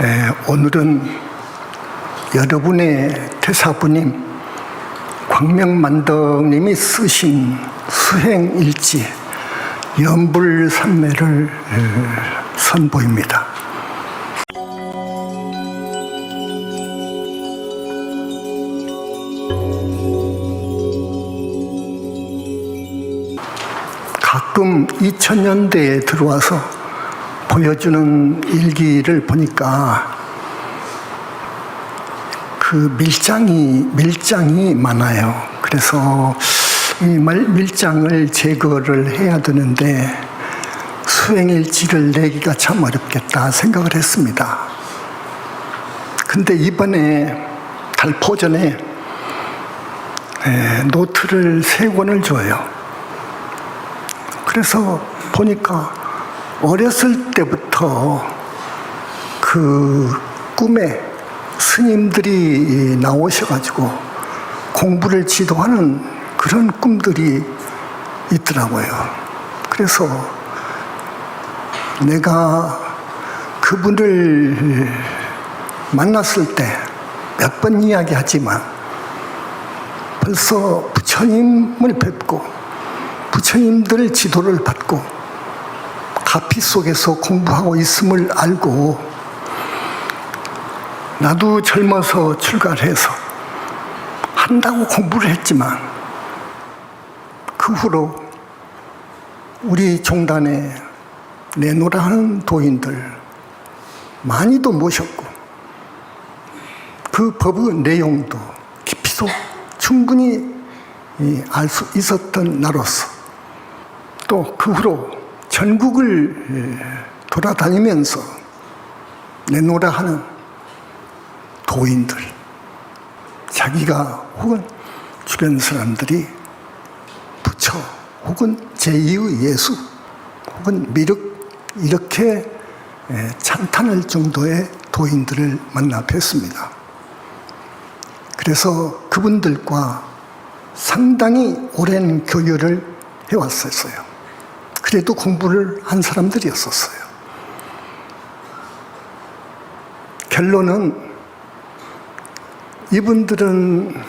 에, 오늘은 여러분의 대사부님 광명만덕님이 쓰신 수행일지 연불산매를 에, 선보입니다. 가끔 2000년대에 들어와서 보여주는 일기를 보니까 그 밀장이 밀장이 많아요. 그래서 이 말- 밀장을 제거를 해야 되는데 수행일지를 내기가 참 어렵겠다 생각을 했습니다. 근데 이번에 달포전에 에, 노트를 세 권을 줘요. 그래서 보니까 어렸을 때부터 그 꿈에 스님들이 나오셔가지고 공부를 지도하는 그런 꿈들이 있더라고요. 그래서 내가 그분을 만났을 때 몇 번 이야기하지만 벌써 부처님을 뵙고 부처님들 지도를 받고 가피 속에서 공부하고 있음을 알고 나도 젊어서 출가해서 한다고 공부를 했지만 그 후로 우리 종단에 내노라 하는 도인들 많이도 모셨고 그 법의 내용도 깊이도 충분히 알 수 있었던 나로서 또 그 후로 전국을 예, 돌아다니면서 내노라 하는 도인들, 자기가 혹은 주변 사람들이 부처 혹은 제2의 예수 혹은 미륵 이렇게 예, 찬탄할 정도의 도인들을 만나 뵀습니다. 그래서 그분들과 상당히 오랜 교류를 해왔었어요. 그래도 공부를 한 사람들이었었어요. 결론은 이분들은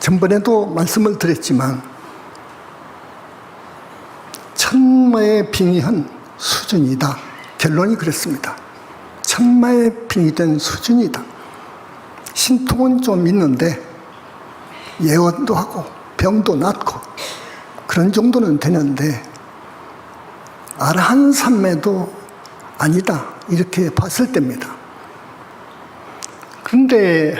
전번에도 말씀을 드렸지만 천마의 빙의한 수준이다. 결론이 그랬습니다. 천마의 빙의된 수준이다. 신통은 좀 있는데 예언도 하고 병도 낫고 그런 정도는 되는데 아라한 삼매도 아니다 이렇게 봤을 때입니다. 그런데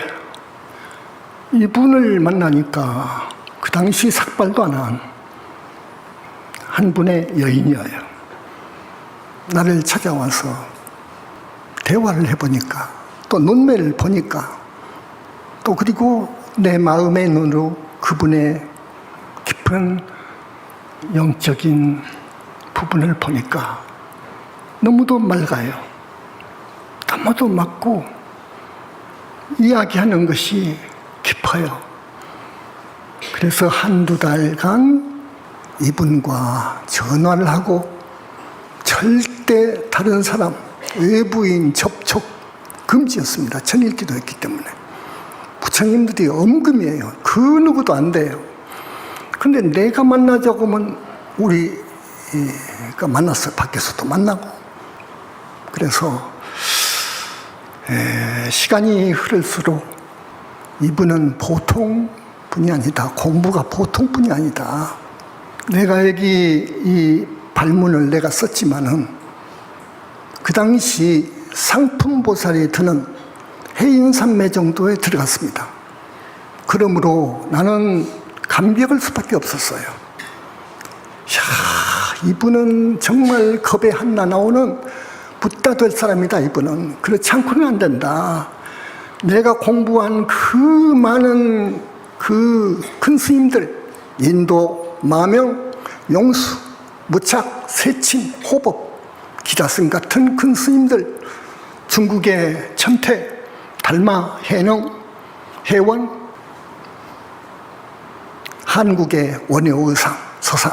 이분을 만나니까 그 당시 삭발도 안 한 한 분의 여인이어요. 나를 찾아와서 대화를 해보니까 또 눈매를 보니까 또 그리고 내 마음의 눈으로 그분의 깊은 영적인 부분을 보니까 너무도 맑아요. 너무도 맑고 이야기하는 것이 깊어요. 그래서 한두 달간 이분과 전화를 하고 절대 다른 사람, 외부인 접촉 금지였습니다. 천일기도 했기 때문에. 부처님들이 엄금이에요. 그 누구도 안 돼요. 근데 내가 만나자고 하면 우리 가 만났어요. 밖에서도 만나고. 그래서 에, 시간이 흐를수록 이분은 보통 분이 아니다. 공부가 보통 분이 아니다. 내가 여기 이 발문을 내가 썼지만은 그 당시 상품보살이 드는 해인산매 정도에 들어갔습니다. 그러므로 나는 감격할 수밖에 없었어요. 야, 이분은 정말 겁에 한나 나오는 붓다 될 사람이다, 이분은. 그렇지 않고는 안 된다. 내가 공부한 그 많은 그 큰 스님들, 인도, 마명, 용수, 무착, 세침, 호법, 기다승 같은 큰 스님들, 중국의 천태, 달마, 해농, 해원, 한국의 원효의상, 서상,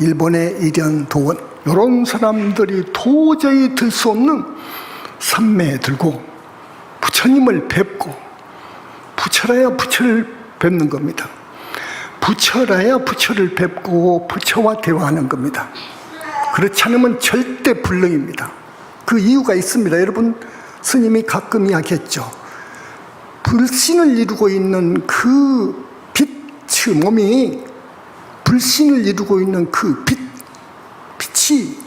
일본의 일연, 도원, 이런 사람들이 도저히 들 수 없는 삼매에 들고 부처님을 뵙고 부처라야 부처를 뵙는 겁니다. 부처라야 부처를 뵙고 부처와 대화하는 겁니다. 그렇지 않으면 절대 불능입니다. 그 이유가 있습니다. 여러분, 스님이 가끔 이야기했죠. 불신을 이루고 있는 그 빛의 몸이 불신을 이루고 있는 그 빛, 빛이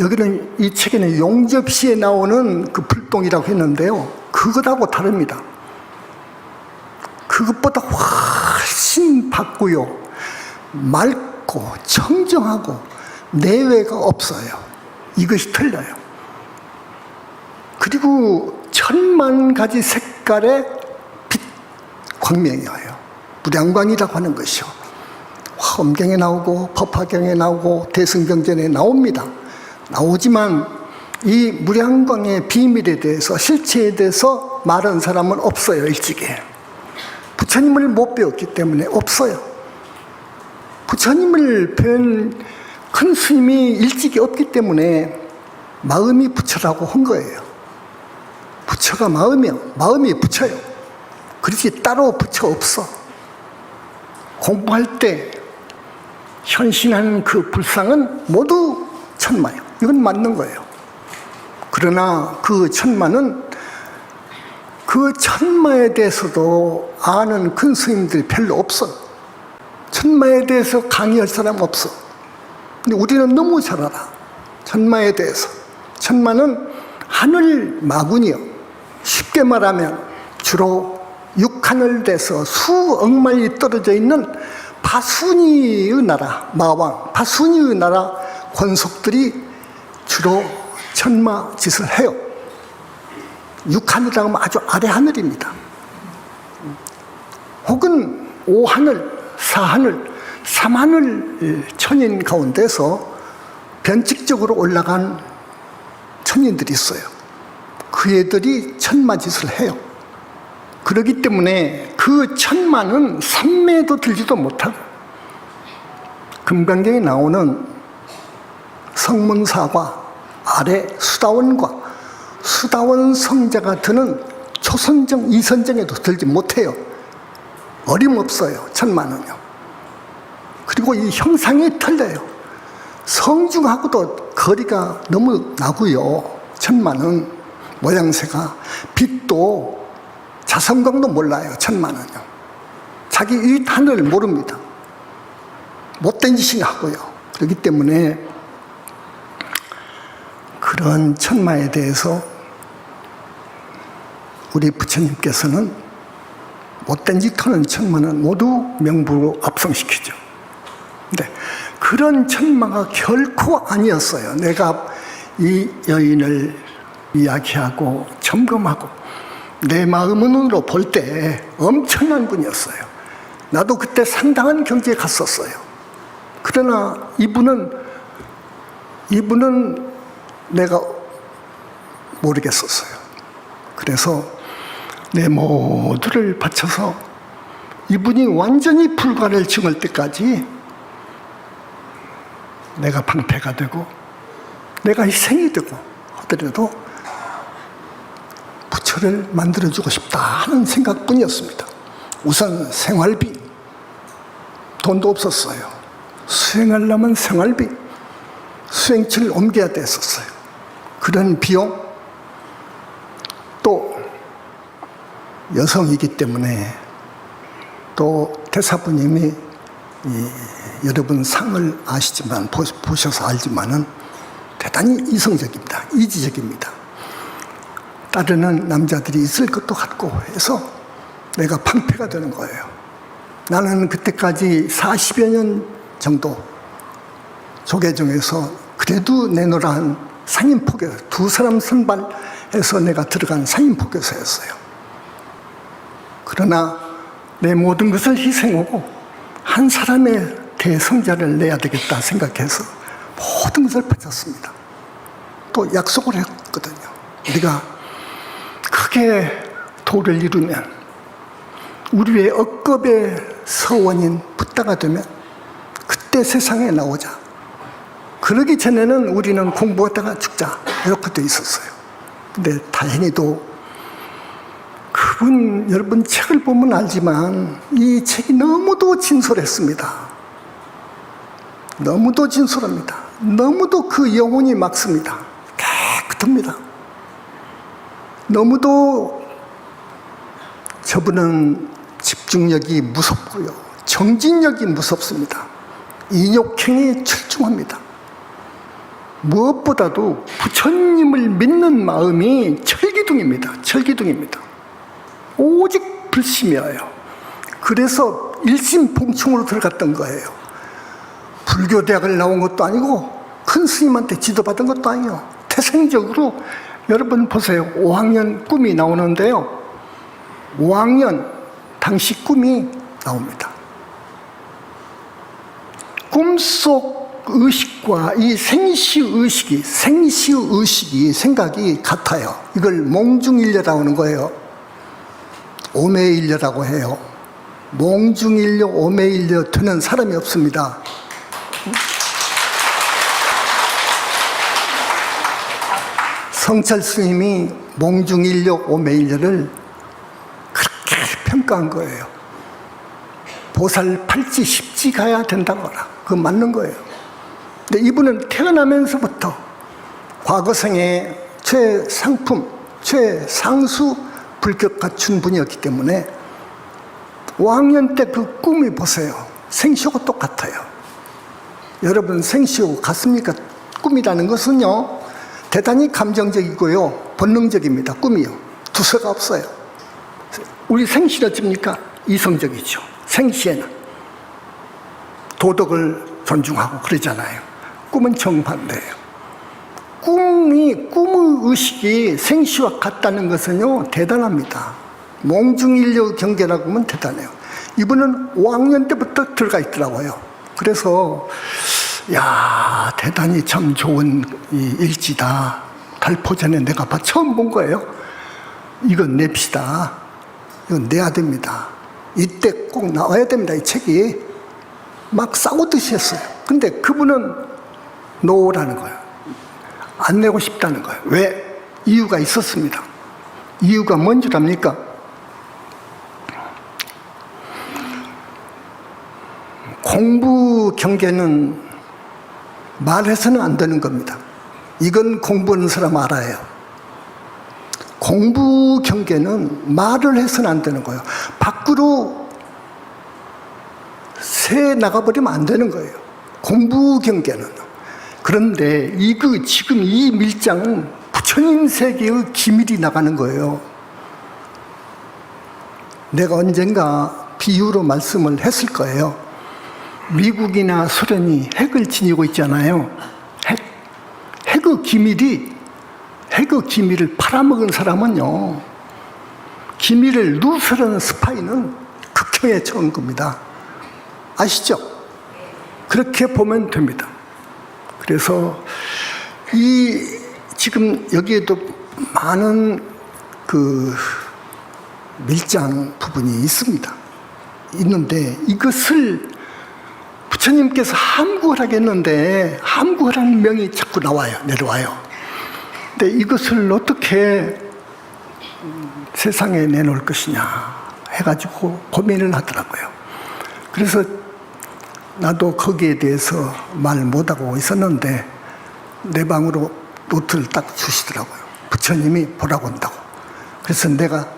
여기는 이 책에는 용접시에 나오는 그 불똥이라고 했는데요. 그것하고 다릅니다. 그것보다 훨씬 밝고요. 맑고 청정하고 내외가 없어요. 이것이 틀려요. 그리고 천만 가지 색깔의 빛 광명이에요. 무량광이라고 하는 것이요. 화엄경에 나오고 법화경에 나오고 대승경전에 나옵니다. 나오지만 이 무량광의 비밀에 대해서 실체에 대해서 말한 사람은 없어요 일찍에. 부처님을 못 배웠기 때문에 없어요. 부처님을 배운 큰 스님이 일찍이 없기 때문에 마음이 부처라고 한 거예요. 부처가 마음이요. 마음이 부처요. 그렇지 따로 부처 없어. 공부할 때 현신하는 그 불상은 모두 천마요. 이건 맞는 거예요. 그러나 그 천마는 그 천마에 대해서도 아는 큰 스님들이 별로 없어. 천마에 대해서 강의할 사람 없어. 근데 우리는 너무 잘 알아. 천마에 대해서. 천마는 하늘 마군이요. 쉽게 말하면 주로 육하늘 돼서 수억 마리 떨어져 있는 바순이의 나라, 마왕, 바순이의 나라 권속들이 주로 천마 짓을 해요. 육하늘이라고 하면 아주 아래 하늘입니다. 혹은 오하늘, 사하늘, 삼하늘 천인 가운데서 변칙적으로 올라간 천인들이 있어요. 그 애들이 천마 짓을 해요. 그러기 때문에 그 천만은 삼매도 들지도 못하고 금강경에 나오는 성문사과 아래 수다원과 수다원 성자가 드는 초선정, 이선정에도 들지 못해요. 어림없어요, 천만은요. 그리고 이 형상이 틀려요. 성중하고도 거리가 너무 나고요. 천만은 모양새가 빛도 자성광도 몰라요. 천만은요. 자기 이 하늘을 모릅니다. 못된 짓이 하고요. 그렇기 때문에 그런 천마에 대해서 우리 부처님께서는 못된 짓 하는 천마는 모두 명부로 압송시키죠. 근데 그런 천마가 결코 아니었어요. 내가 이 여인을 이야기하고 점검하고 내 마음으로 볼 때 엄청난 분이었어요. 나도 그때 상당한 경지에 갔었어요. 그러나 이분은 이분은 내가 모르겠었어요. 그래서 내 모두를 바쳐서 이분이 완전히 불가를 증할 때까지 내가 방패가 되고 내가 희생이 되고 하더라도 부처를 만들어주고 싶다 하는 생각뿐이었습니다. 우선 생활비 돈도 없었어요. 수행하려면 생활비 수행처를 옮겨야 됐었어요. 그런 비용 또 여성이기 때문에 또 대사부님이 이 여러분 상을 아시지만 보- 보셔서 알지만은 대단히 이성적입니다. 이지적입니다. 따르는 남자들이 있을 것도 같고 해서 내가 방패가 되는 거예요. 나는 그때까지 40여 년 정도 조계종에서 그래도 한 상인포교, 두 사람 선발해서 내가 들어간 상인포교사였어요. 그러나 내 모든 것을 희생하고 한 사람의 대성자를 내야 되겠다 생각해서 모든 것을 바쳤습니다. 또 약속을 했거든요. 우리가 크게 도를 이루면 우리의 억겁의 서원인 붓다가 되면 그때 세상에 나오자. 그러기 전에는 우리는 공부하다가 죽자. 이렇게 돼 있었어요. 근데 다행히도 그분 여러분 책을 보면 알지만 이 책이 너무도 진솔했습니다. 너무도 진솔합니다. 너무도 그 영혼이 막습니다. 깨끗합니다. 너무도 저분은 집중력이 무섭고요. 정진력이 무섭습니다. 인욕행이 출중합니다. 무엇보다도 부처님을 믿는 마음이 철기둥입니다. 철기둥입니다. 오직 불심이어요. 그래서 일심봉충으로 들어갔던 거예요. 불교 대학을 나온 것도 아니고 큰 스님한테 지도받은 것도 아니요. 태생적으로 여러분 보세요. 5학년 꿈이 나오는데요. 5학년 당시 꿈이 나옵니다. 꿈속 의식과 이 생시 의식이 생시 의식이 생각이 같아요. 이걸 몽중일려라고 하는 거예요. 오매일려라고 해요. 몽중일려 오매일려 되는 사람이 없습니다. 성철 스님이 몽중일려 오매일려를 그렇게 평가한 거예요. 보살 팔찌 십지 가야 된다거나 그 맞는 거예요. 근데 이분은 태어나면서부터 과거생의 최상품, 최상수 불격 갖춘 분이었기 때문에 5학년 때 그 꿈이 보세요. 생시하고 똑같아요. 여러분 생시하고 같습니까? 꿈이라는 것은요, 대단히 감정적이고요, 본능적입니다. 꿈이요. 두서가 없어요. 우리 생시는 어집니까? 이성적이죠. 생시에는 도덕을 존중하고 그러잖아요. 꿈은 정반대예요. 꿈이 꿈의 의식이 생시와 같다는 것은요 대단합니다. 몽중일려 경계라고 하면 대단해요. 이분은 5학년 때부터 들어가 있더라고요. 그래서 야 대단히 참 좋은 이 일지다. 달포전에 내가 봐 처음 본 거예요. 이건 냅시다. 이건 내야 됩니다. 이때 꼭 나와야 됩니다. 이 책이 막 싸우듯이 했어요. 근데 그분은 노라는 거예요. 안 내고 싶다는 거예요. 왜? 이유가 있었습니다. 이유가 뭔 줄 압니까? 공부 경계는 말해서는 안 되는 겁니다. 이건 공부하는 사람 알아요. 공부 경계는 말을 해서는 안 되는 거예요. 밖으로 새 나가버리면 안 되는 거예요. 공부 경계는. 그런데 이 그 지금 이 밀장은 부처님 세계의 기밀이 나가는 거예요. 내가 언젠가 비유로 말씀을 했을 거예요. 미국이나 소련이 핵을 지니고 있잖아요. 핵. 핵의 기밀이 핵의 기밀을 팔아먹은 사람은요. 기밀을 누설하는 스파이는 극형에 처한 겁니다. 아시죠? 그렇게 보면 됩니다. 그래서 이 지금 여기에도 많은 그 밀장 부분이 있습니다. 있는데 이것을 부처님께서 함구하라겠는데 함구하라는 명이 자꾸 나와요. 내려와요. 근데 이것을 어떻게 세상에 내놓을 것이냐 해가지고 고민을 하더라고요. 그래서 나도 거기에 대해서 말 못하고 있었는데 내 방으로 노트를 딱 주시더라고요. 부처님이 보라고 한다고. 그래서 내가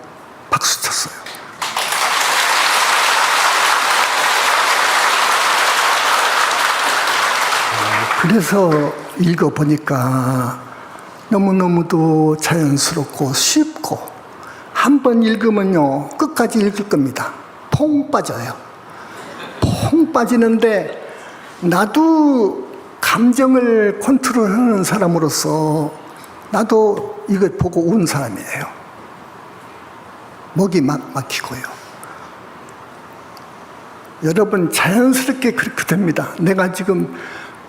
박수 쳤어요. 그래서 읽어보니까 너무너무도 자연스럽고 쉽고 한 번 읽으면요 끝까지 읽을 겁니다. 퐁 빠져요. 퐁 빠지는데 나도 감정을 컨트롤하는 사람으로서 나도 이걸 보고 운 사람이에요. 목이 막 막히고요. 여러분 자연스럽게 그렇게 됩니다. 내가 지금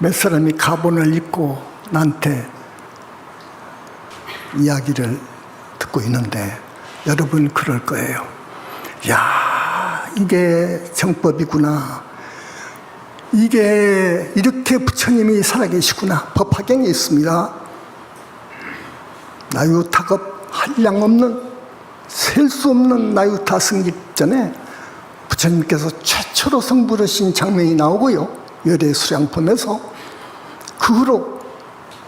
몇 사람이 가본을 입고 나한테 이야기를 듣고 있는데 여러분 그럴 거예요. 야, 이게 정법이구나. 이게 이렇게 부처님이 살아계시구나. 법화경에 있습니다. 나유타급 한량 없는 셀 수 없는 나유타 승집 전에 부처님께서 최초로 성부르신 장면이 나오고요. 열애 수량품에서 그 후로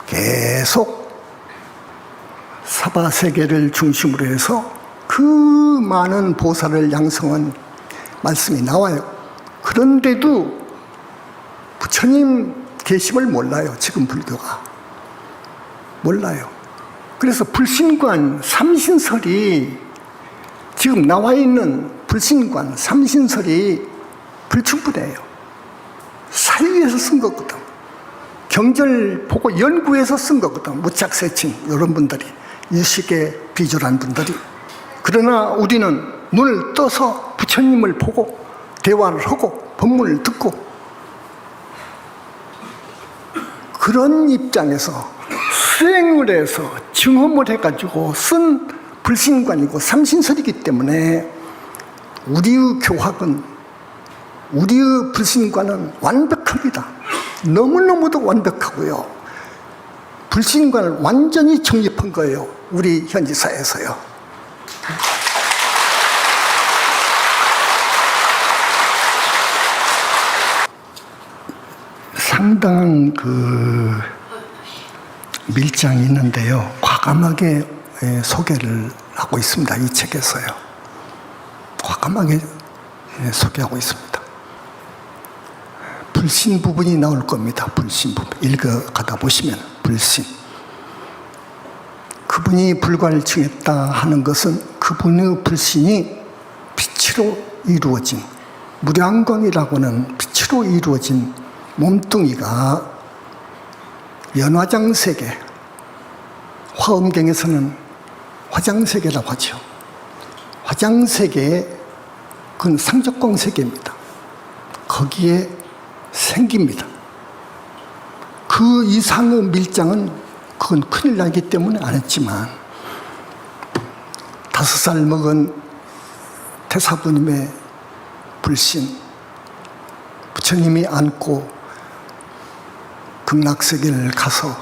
계속 사바 세계를 중심으로 해서 그 많은 보살을 양성한 말씀이 나와요. 그런데도 부처님 계심을 몰라요. 지금 불교가 몰라요. 그래서 불신관 삼신설이 지금 나와 있는 불신관 삼신설이 불충분해요. 사유에서 쓴 거거든. 경절 보고 연구해서 쓴 거거든. 무착세친 이런 분들이 유식에 비주한 분들이. 그러나 우리는 눈을 떠서 부처님을 보고 대화를 하고 법문을 듣고 그런 입장에서 수행을 해서 증험을 해가지고 쓴 불신관이고 삼신설이기 때문에 우리의 교학은 우리의 불신관은 완벽합니다. 너무너무도 완벽하고요. 불신관을 완전히 정립한 거예요. 우리 현지사에서요. 상당한 그 밀장이 있는데요. 과감하게 예, 소개를 하고 있습니다. 이 책에서요. 과감하게 예, 소개하고 있습니다. 불신 부분이 나올 겁니다. 불신 부분. 읽어가다 보시면 불신. 그분이 불과를 칭했다 하는 것은 그분의 불신이 빛으로 이루어진 무량광이라고는 빛으로 이루어진 몸뚱이가 연화장 세계, 화엄경에서는 화장 세계라고 하죠. 화장 세계에 그건 상적광 세계입니다. 거기에 생깁니다. 그 이상의 밀장은 그건 큰일 나기 때문에 안 했지만 다섯 살 먹은 태사부님의 불신 부처님이 안고 극락세계를 가서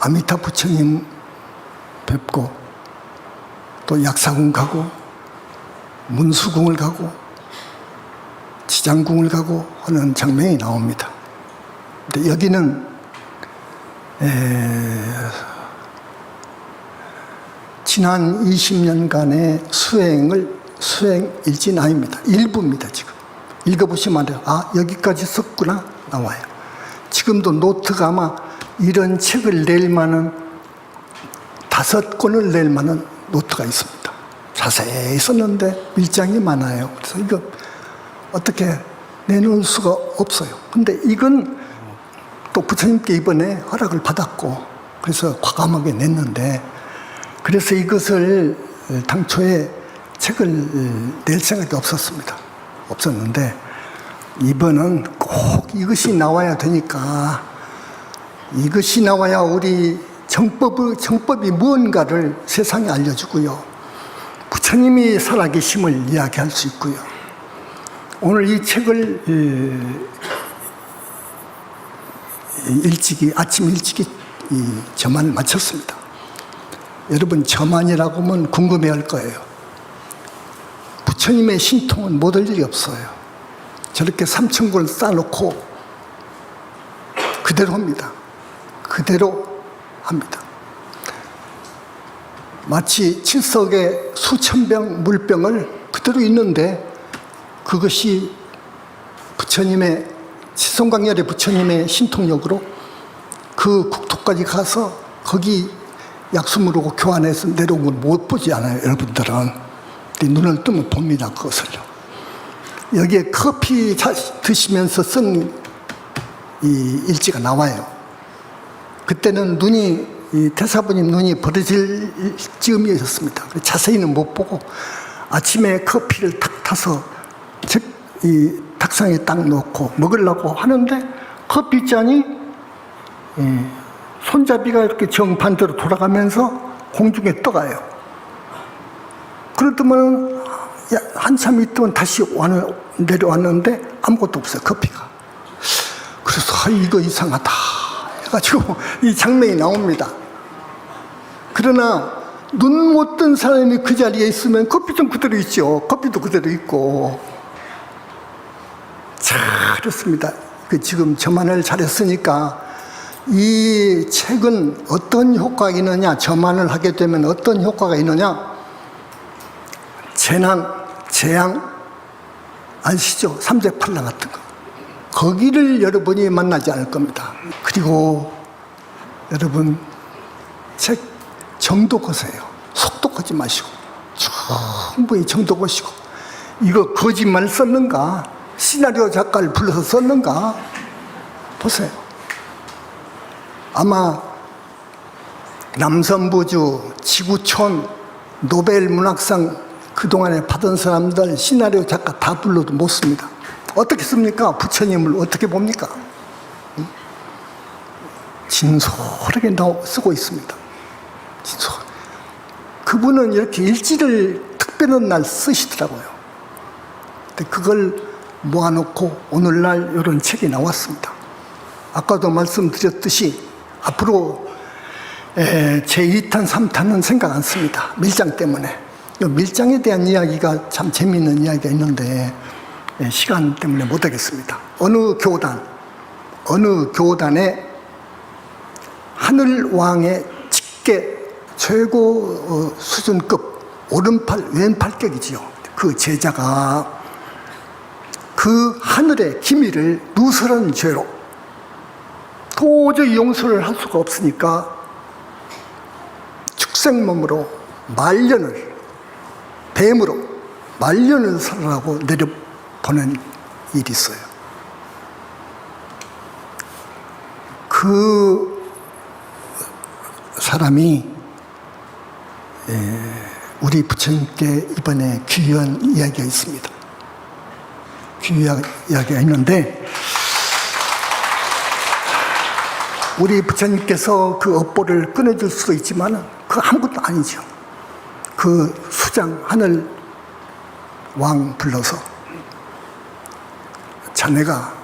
아미타 부처님 뵙고 또 약사궁 가고 문수궁을 가고 지장궁을 가고 하는 장면이 나옵니다. 근데 여기는 에, 지난 20년간의 수행을 수행 일진 아닙니다. 일부입니다, 지금. 읽어보시면 알아요. 아, 여기까지 썼구나. 나와요. 지금도 노트가 아마 이런 책을 낼 만한 다섯 권을 낼 만한 노트가 있습니다. 자세히 썼는데 밀장이 많아요. 그래서 이거 어떻게 내놓을 수가 없어요. 근데 이건 또 부처님께 이번에 허락을 받았고 그래서 과감하게 냈는데 그래서 이것을 당초에 책을 낼 생각이 없었습니다. 없었는데 이번은 꼭 이것이 나와야 되니까 이것이 나와야 우리 정법의, 정법이 무언가를 세상에 알려주고요. 부처님이 살아계심을 이야기할 수 있고요. 오늘 이 책을 일찍이 아침 일찍이 이 저만을 마쳤습니다. 여러분 저만이라고 하면 궁금해할 거예요. 부처님의 신통은 못 할 일이 없어요. 저렇게 삼천골 쌓아놓고 그대로 합니다. 그대로 합니다. 마치 칠석에 수천 병 물병을 그대로 있는데 그것이 부처님의 칠성광열의 부처님의 신통력으로 그 국토까지 가서 거기 약수물하고 교환해서 내려온 걸 못 보지 않아요, 여러분들은. 눈을 뜨면 봅니다, 그것을요. 여기에 커피 드시면서 쓴 이 일지가 나와요. 그때는 눈이, 이 태사부님 눈이 벌어질 즈음이었습니다. 자세히는 못 보고 아침에 커피를 탁 타서 즉, 이 탁상에 딱 놓고 먹으려고 하는데 커피잔이 손잡이가 이렇게 정반대로 돌아가면서 공중에 떠가요. 그러더만 한참 있더만 다시 내려왔는데 아무것도 없어요, 커피가. 그래서 아, 이거 이상하다 해가지고 이 장면이 나옵니다. 그러나 눈 못 뜬 사람이 그 자리에 있으면 커피도 그대로 있죠. 커피도 그대로 있고. 잘했습니다. 그 지금 저만을 잘했으니까 이 책은 어떤 효과가 있느냐, 저만을 하게 되면 어떤 효과가 있느냐, 재난, 재앙, 아시죠? 삼재팔랑 같은 거. 거기를 여러분이 만나지 않을 겁니다. 그리고 여러분, 책 정도 보세요. 속도 거지 마시고, 충분히 정도 보시고, 이거 거짓말 썼는가? 시나리오 작가를 불러서 썼는가? 보세요. 아마 남선부주, 지구촌, 노벨 문학상 그동안에 받은 사람들 시나리오 작가 다 불러도 못 씁니다. 어떻게 씁니까? 부처님을 어떻게 봅니까? 응? 진솔하게 나- 쓰고 있습니다. 진솔. 그분은 이렇게 일지를 특별한 날 쓰시더라고요. 근데 그걸 모아놓고 오늘날 이런 책이 나왔습니다. 아까도 말씀드렸듯이 앞으로 에, 제2탄, 3탄은 생각 안 씁니다. 밀장 때문에. 이 밀장에 대한 이야기가 참 재미있는 이야기가 있는데 에, 시간 때문에 못 하겠습니다. 어느 교단, 어느 교단에 하늘 왕의 직계 최고 어, 수준급 오른팔 왼팔격이지요. 그 제자가 그 하늘의 기미를 누설한 죄로 도저히 용서를 할 수가 없으니까 축생몸으로 말년을 뱀으로 말년을 살아라고 내려보낸 일이 있어요. 그 사람이 에, 우리 부처님께 이번에 귀한 이야기가 있습니다. 귀한 이야기가 있는데 우리 부처님께서 그 업보를 끊어줄 수도 있지만 그 아무것도 아니죠. 그 수장 하늘 왕 불러서 자네가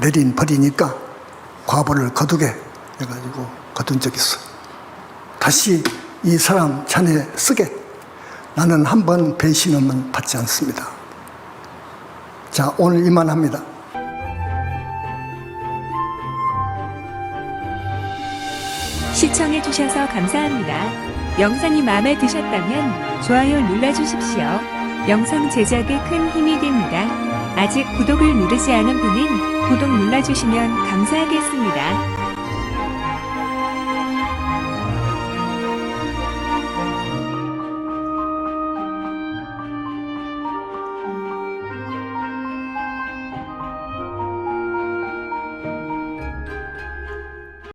내린 벌이니까 과보를 거두게 해가지고 거둔 적이 있어. 다시 이 사람 자네 쓰게. 나는 한 번 배신하면 받지 않습니다. 자, 오늘 이만합니다. 시청해주셔서 감사합니다. 영상이 마음에 드셨다면 좋아요 눌러주십시오. 영상 제작에 큰 힘이 됩니다. 아직 구독을 누르지 않은 분은 구독 눌러주시면 감사하겠습니다.